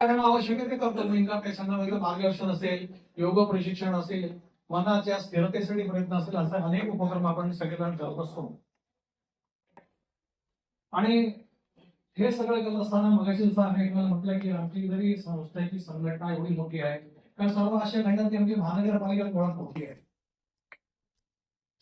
कारण आवश्यक आहे ते करतो. लिंगा पेशांना वगैरे मार्गदर्शन असेल योग प्रशिक्षण असेल मनाच्या स्थिरतेसाठी प्रयत्न असेल असे अनेक उपक्रम आपण सगळेजण करत असतो. आणि हे सगळं करत असताना मगाशी जसं आम्ही एकमेकांना म्हटलं की आमची जरी संस्थेची संघटना एवढी मोठी आहे कारण सर्व असे घटक आमची महानगरपालिका मुळात मोठी आहे.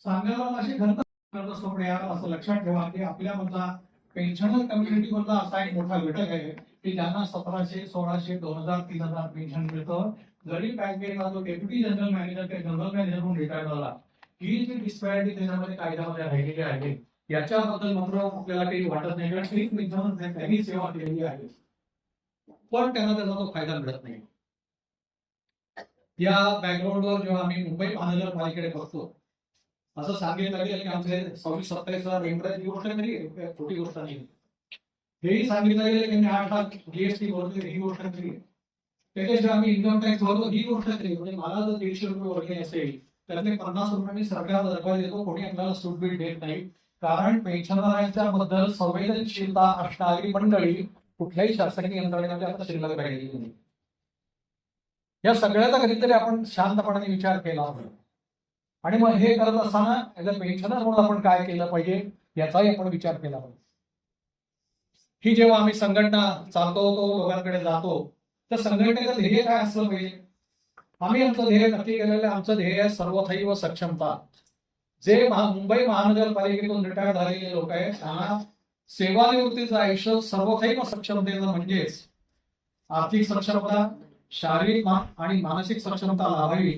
सांगायला अशी घटना करत असतो पण यार असं लक्षात ठेवा की आपल्यामधला पेन्शनर कम्युनिटी मधला असा एक मोठा घटक आहे की ज्यांना सतराशे सोळाशे दोन हजार तीन हजार पेन्शन मिळतं. जरी बँकेला जो डेप्युटी जनरल मॅनेजर ते जनरल मॅनेजर म्हणून रिटायर झाला. ही जी डिस्पॅरिटी त्याच्यामध्ये कायद्यामध्ये राहिलेली आहे याच्याबद्दल मात्र आपल्याला काही वाटत नाही. कारण श्री पेन्शन त्यांनी सेवा केलेली आहे. पण त्यांना त्याचा तो फायदा मिळत नाही. या बॅकग्राऊंडवर जेव्हा आम्ही मुंबई महानगरपालिकेकडे बघतो असं सांगितलं गेलं की आमचे सव्वीस सत्तावीस हजार एम्प्लॉईज ही गोष्ट नाही छोटी गोष्ट नाही. हेही सांगितलं गेलं की आठ लाख जीएसटी भरतो ही गोष्ट नाही. त्याच्याशिवाय आम्ही इन्कम टॅक्स भरतो ही गोष्ट नाही. म्हणजे मला जर दीडशे रुपये वर्गणी असेल त्यातले पन्नास रुपये मी सरकारला दाखवायला देतो कोणी आपल्याला सूट बिल देत नाही. कारण पेन्शनरांच्या बद्दल संवेदनशीलता असणारी मंडळी कुठल्याही शासकीय यंत्रणेमध्ये आता शिल्लक राहिलेली नाही. या सगळ्याचा कधीतरी आपण शांतपणाने विचार केला आणि मग हे करत असताना ऍज अ पेन्शनर म्हणून आपण काय केलं पाहिजे याचाही आपण विचार केला पाहिजे ही जेव्हा आम्ही संघटना चालवतो लोकांकडे जातो तर संघटनेचं ध्येय काय असलं पाहिजे? आम्ही आमचं ध्येय नक्की केलेलं आमचं ध्येय आहे सर्वथैव सक्षमता. जे मुंबई महानगरपालिकेतून रिटायर झालेले लोक आहेत त्यांना सेवानिवृत्तीचं आयुष्य सर्वथैव सक्षमतेचं म्हणजेच आर्थिक सक्षमता शारीरिक मा- आणि मानसिक सक्षमता लाभावी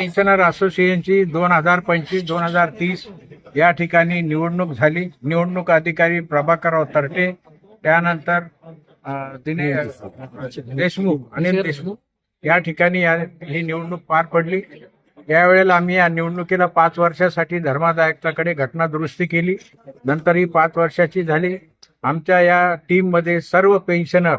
पेन्शनर असोसिएशनची दोन हजार पंचवीस दोन हजार तीस या ठिकाणी निवडणूक झाली. निवडणूक अधिकारी प्रभाकरराव तरटे. त्यानंतर दिनेश देशमुख अनिल देशमुख. या ठिकाणी या- ही निवडणूक पार पडली. यावेळेला आम्ही या निवडणुकीला पाच वर्षासाठी धर्मादाय आयुक्ताकडे घटना दुरुस्ती केली. नंतर ही पाच वर्षाची झाली. आमच्या या टीममध्ये सर्व पेन्शनर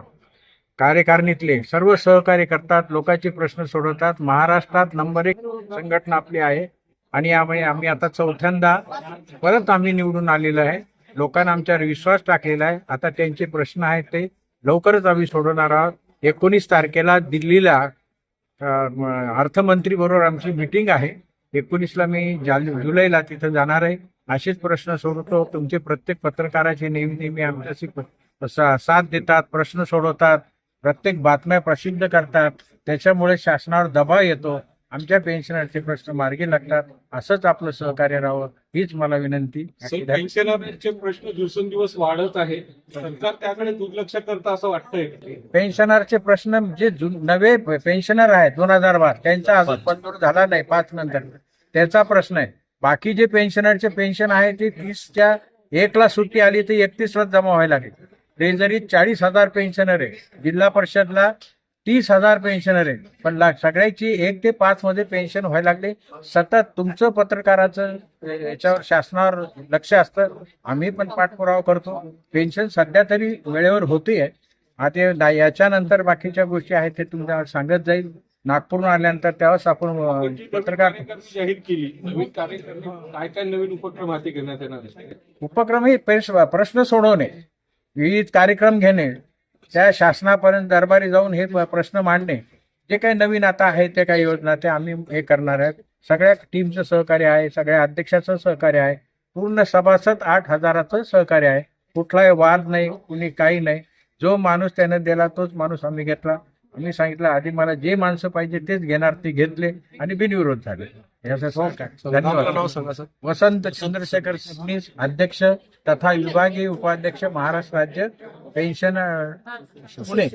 कार्यकारिणीतले सर्व सहकार्य करतात लोकांचे प्रश्न सोडवतात. महाराष्ट्रात नंबर एक संघटना आपली आहे. आणि यामुळे आम्ही आता चौथ्यांदा परत आम्ही निवडून आलेलो आहे. लोकांना आमच्यावर विश्वास टाकलेला आहे. आता त्यांचे प्रश्न आहेत ते लवकरच आम्ही सोडवणार आहोत. एकोणीस तारखेला दिल्लीला अर्थमंत्री बरोबर आमची मिटिंग आहे. एकोणीसला मी जाल- जुलैला तिथं जाणार आहे. असेच प्रश्न सोडवतो. तुमचे प्रत्येक पत्रकाराचे नेहमी नेहमी आमच्याशी साथ देतात प्रश्न सोडवतात. प्रत्येक बातम्या प्रसिद्ध करतात. त्याच्यामुळे शासनावर दबाव येतो. आमच्या पेन्शनरचे प्रश्न मार्गी लागतात. असंच आपलं सहकार्य राहावं हीच मला विनंती. पेन्शनरचे प्रश्न दिवसेंदिवस वाढत आहे. सरकार त्याकडे दुर्लक्ष करतं असं वाटतंय. पेन्शनरचे प्रश्न जे जु- नवे पेन्शनर आहेत दोन हजार बारा त्यांचा अजून मंजूर झाला नाही पाच नंतर. त्याचा प्रश्न आहे. बाकी जे पेन्शनरचे पेन्शन आहे ते तीसच्या एकला सुट्टी आली तर एकतीसला जमा व्हायला लागली. ट्रेझरीत चाळीस हजार पेन्शनर आहे जिल्हा परिषदला तीस हजार पेन्शनर आहे पण सगळ्याची एक ते पाच मध्ये पेन्शन व्हायला लागले. सतत तुमचं पत्रकाराचं याच्यावर शासनावर लक्ष असतं. आम्ही पण पाठपुरावा करतो. पेन्शन सध्या तरी वेळेवर होते आता याच्यानंतर बाकीच्या गोष्टी आहेत ते तुमच्या सांगत जाईल. नागपूरहून आल्यानंतर तेव्हाच आपण पत्रकार जाहीर केली? नवीन काय काय नवीन उपक्रम हाती घेण्यात येणार? उपक्रम हे प्रश्न सोडवणे विविध कार्यक्रम घेणे त्या शासनापर्यंत दरबारी जाऊन हे प्रश्न मांडणे जे काही नवीन आता आहे ते काही योजना ते आम्ही हे करणार आहेत. सगळ्या टीमचं सहकार्य आहे सगळ्या अध्यक्षाचं सहकार्य आहे. पूर्ण सभासद आठ हजाराचं सहकार्य आहे. कुठलाही वाद नाही कुणी काही नाही. जो माणूस त्यानं दिला तोच माणूस आम्ही घेतला. आम्ही सांगितलं आधी मला जे माणसं पाहिजे तेच घेणार. ते घेतले आणि बिनविरोध झाले. यासाठी धन्यवाद. वसंत चंद्रशेखर सबनीस अध्यक्ष तथा विभागीय उपाध्यक्ष महाराष्ट्र राज्य पेन्शन पुणे.